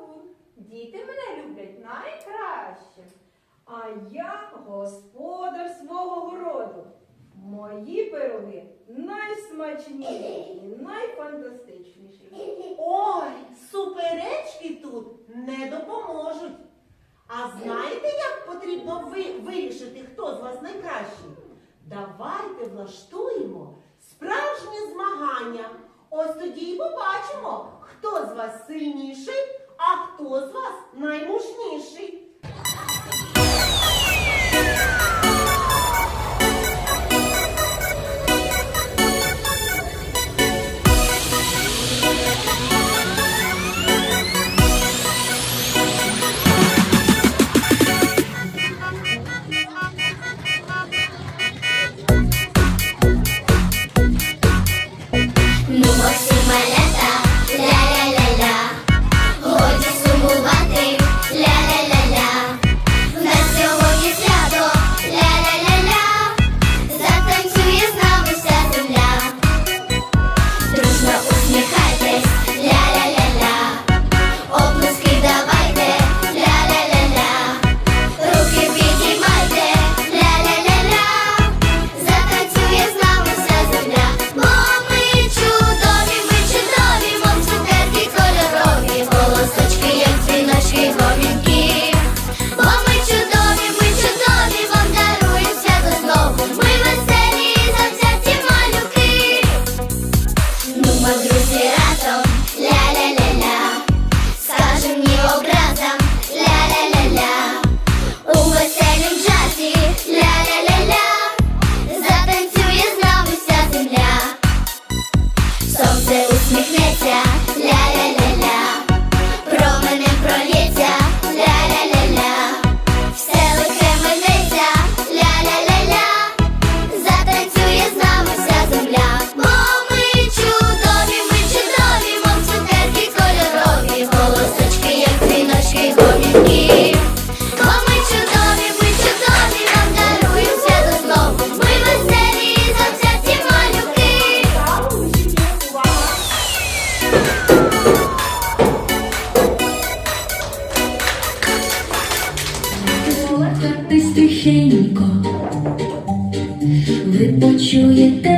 Шалун. Діти мене люблять найкраще. А я господар свого городу. Мої пироги найсмачніші і найфантастичніші. Ой, суперечки тут не допоможуть. А знаєте, як потрібно ви вирішити, хто з вас найкращий? Давайте влаштуємо справжнє змагання. Ось тоді й побачимо, хто з вас сильніший. А хто з вас наймужніший? 树叶的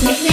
Make me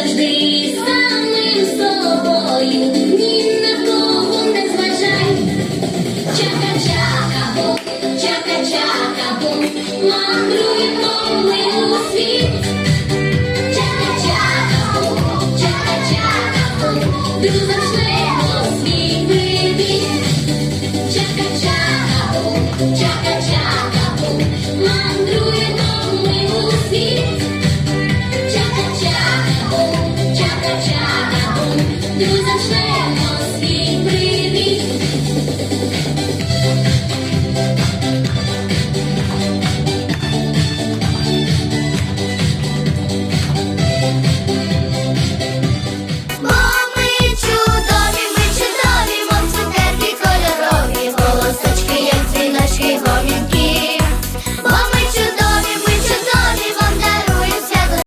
завжди самим собою, ні на кого не зважай. Чака-чака-бо, чака-чака-бо, мандрує по